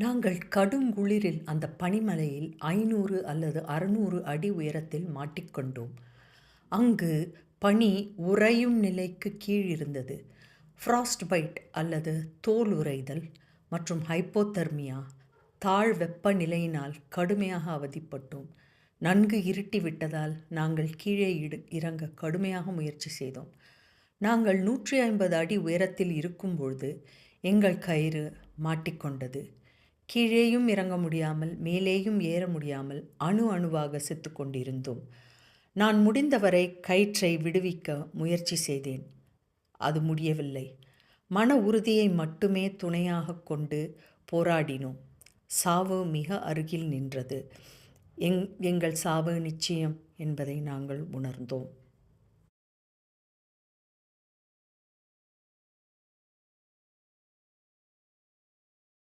நாங்கள் கடுங்குளிரில் அந்த பனிமலையில் ஐநூறு அல்லது அறுநூறு அடி உயரத்தில் மாட்டிக்கொண்டோம் அங்கு பனி உறையும் நிலைக்கு கீழ் இருந்தது ஃப்ராஸ்ட் பைட் அல்லது தோல் உறைதல் மற்றும் ஹைப்போதெர்மியா தாழ் வெப்பநிலையினால் கடுமையாக அவதிப்பட்டோம். நன்கு இருட்டி விட்டதால் நாங்கள் கீழே இடு இறங்க கடுமையாக முயற்சி செய்தோம். நாங்கள் நூற்றி ஐம்பது அடி உயரத்தில் இருக்கும்பொழுது எங்கள் கயிறு மாட்டிக்கொண்டது கீழேயும் இறங்க முடியாமல் மேலேயும் ஏற முடியாமல் அணு அணுவாக செத்து கொண்டிருந்தோம். நான் முடிந்தவரை கயிற்றை விடுவிக்க முயற்சி செய்தேன். அது முடியவில்லை. மன உறுதியை மட்டுமே துணையாக கொண்டு போராடினோம். சாவு மிக அருகில் நின்றது. எங் எங்கள் சாவு நிச்சயம் என்பதை நாங்கள் உணர்ந்தோம்.